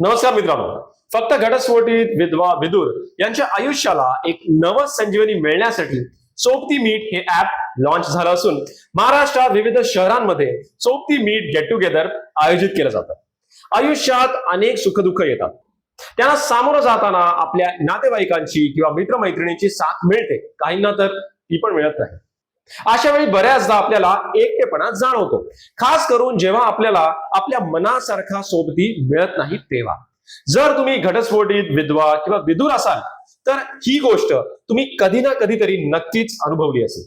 नमस्कार मित्रांनो. फक्त घटस्फोटीत विधवा विदुर यांच्या आयुष्याला एक नव संजीवनी मिळण्यासाठी सोबती मीट हे ऍप लॉन्च झालं असून महाराष्ट्रात विविध शहरांमध्ये सोबती मीट गेट टुगेदर आयोजित केलं जातं. आयुष्यात अनेक सुखदुःख येतात. त्यांना सामोरं जाताना आपल्या नातेवाईकांची किंवा मित्रमैत्रिणींची साथ मिळते. काहींना तर ती पण मिळत नाही. अशा वेळी बऱ्याचदा आपल्याला एकटेपणा जाणवतो. खास करून जेव्हा आपल्याला आपल्या मनासारखा सोबती मिळत नाही तेव्हा. जर तुम्ही घटस्फोटीत विधवा किंवा विदूर असाल तर ही गोष्ट तुम्ही कधी ना कधीतरी नक्कीच अनुभवली असेल.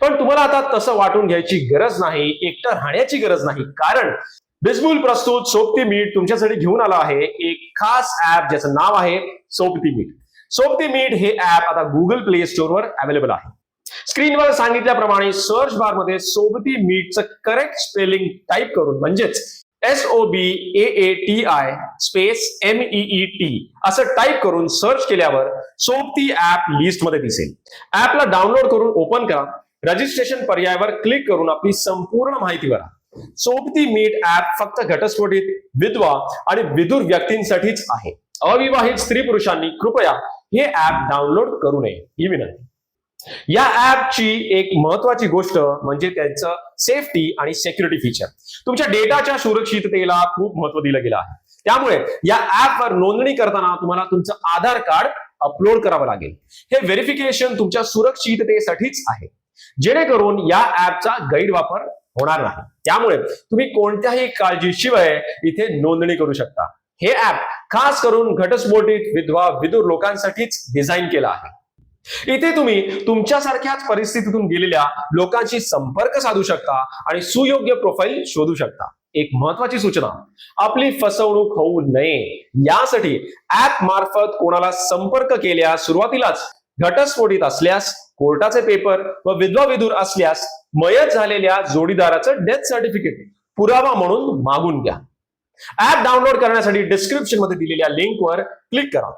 पण तुम्हाला आता तसं वाटून घ्यायची गरज नाही एकटं राहण्याची गरज नाही. कारण बिजबुल प्रस्तुत सोबती मीठ तुमच्यासाठी घेऊन आला आहे एक खास ऍप ज्याचं नाव आहे सोबती मीठ. सोबती मीठ हे ऍप आता गुगल प्ले स्टोअरवर अवेलेबल आहे. स्क्रीनवर सांगितल्याप्रमाणे सर्च बारमध्ये सोबती मीटचं करेक्ट स्पेलिंग टाईप करून म्हणजेच S O B A A T I space M E T असं टाईप करून सर्च केल्यावर सोबती ऍप लिस्टमध्ये दिसेल. ऍपला डाउनलोड करून ओपन करा. रजिस्ट्रेशन पर्यायावर क्लिक करून आपली संपूर्ण माहिती भरा. सोबती मीट ऍप फक्त घटस्फोटित विधवा आणि विदुर व्यक्तींसाठीच आहे. अविवाहित स्त्री पुरुषांनी कृपया हे ऍप डाउनलोड करू नये. ही विनंती. या ऍपची एक महत्वाची गोष्ट म्हणजे त्यांचं सेफ्टी आणि सेक्युरिटी फीचर. तुमच्या डेटाच्या सुरक्षिततेला खूप महत्त्व दिलं गेलं आहे. त्यामुळे या ऍपवर नोंदणी करताना तुम्हाला तुमचं आधार कार्ड अपलोड करावं लागेल. हे व्हेरिफिकेशन तुमच्या सुरक्षिततेसाठीच आहे. जेणेकरून या ऍपचा गैरवापर होणार नाही. त्यामुळे तुम्ही कोणत्याही काळजीशिवाय इथे नोंदणी करू शकता. हे ऍप खास करून घटस्फोटीत विधवा विदूर लोकांसाठीच डिझाईन केलं आहे. इथे तुम्ही तुमच्यासारख्याच परिस्थितीतून गेलेल्या लोकांशी संपर्क साधू शकता आणि सुयोग्य प्रोफाईल शोधू शकता. एक महत्वाची सूचना आपली फसवणूक होऊ नये. यासाठी ऍप मार्फत कोणाला संपर्क केल्यास सुरुवातीलाच घटस्फोटीत असल्यास कोर्टाचे पेपर व विधवा विधूर असल्यास मयत झालेल्या जोडीदाराचं डेथ सर्टिफिकेट पुरावा म्हणून मागून घ्या. ऍप डाउनलोड करण्यासाठी डिस्क्रिप्शनमध्ये दिलेल्या लिंकवर क्लिक करा.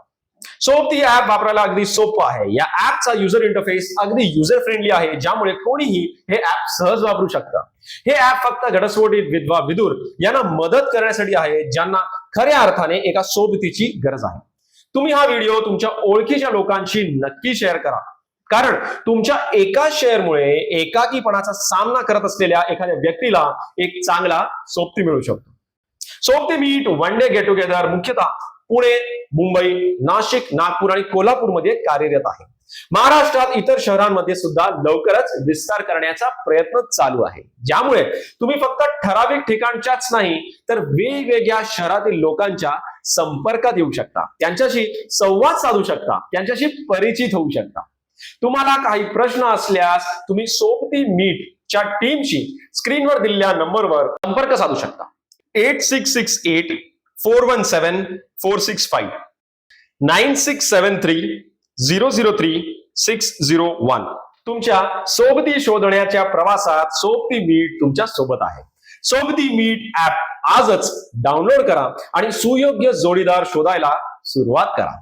सोबती ऍप वापरायला अगदी सोपं आहे. या ऍपचा युजर इंटरफेस अगदी युजर फ्रेंडली आहे ज्यामुळे कोणीही हे ऍप सहज वापरू शकतं. हे ऍप फक्त घटस्फोटीत विधवा विदूर यांना मदत करण्यासाठी आहे ज्यांना खऱ्या अर्थाने एका सोबतीची गरज आहे. तुम्ही हा व्हिडिओ तुमच्या ओळखीच्या लोकांशी नक्की शेअर करा. कारण तुमच्या एका शेअरमुळे एकाकीपणाचा सामना करत असलेल्या एखाद्या व्यक्तीला एक चांगला सोबती मिळू शकतो. Sobati meet one day get together मुख्यतः पुणे मुंबई नाशिक नागपूर आणि कोल्हापूरमध्ये कार्यरत आहे. महाराष्ट्रात इतर शहरांमध्ये सुद्धा लवकरच विस्तार करण्याचा प्रयत्न चालू आहे. ज्यामुळे तुम्ही फक्त ठराविक ठिकाणच्याच नाही तर वेगवेगळ्या शहरातील लोकांच्या संपर्कात येऊ शकता. त्यांच्याशी संवाद साधू शकता. त्यांच्याशी परिचित होऊ शकता. तुम्हाला काही प्रश्न असल्यास तुम्ही सोबती मीटच्या टीमशी स्क्रीनवर दिलेल्या नंबरवर संपर्क साधू शकता. Eight six six eight four one seven four six five. Nine six seven three zero zero three six zero one. तुमच्या सोबती शोधण्याच्या प्रवासात सोबती मीट तुमच्यासोबत आहे. सोबती मीट ऍप आजच डाउनलोड करा आणि सुयोग्य जोडीदार शोधायला सुरुवात करा.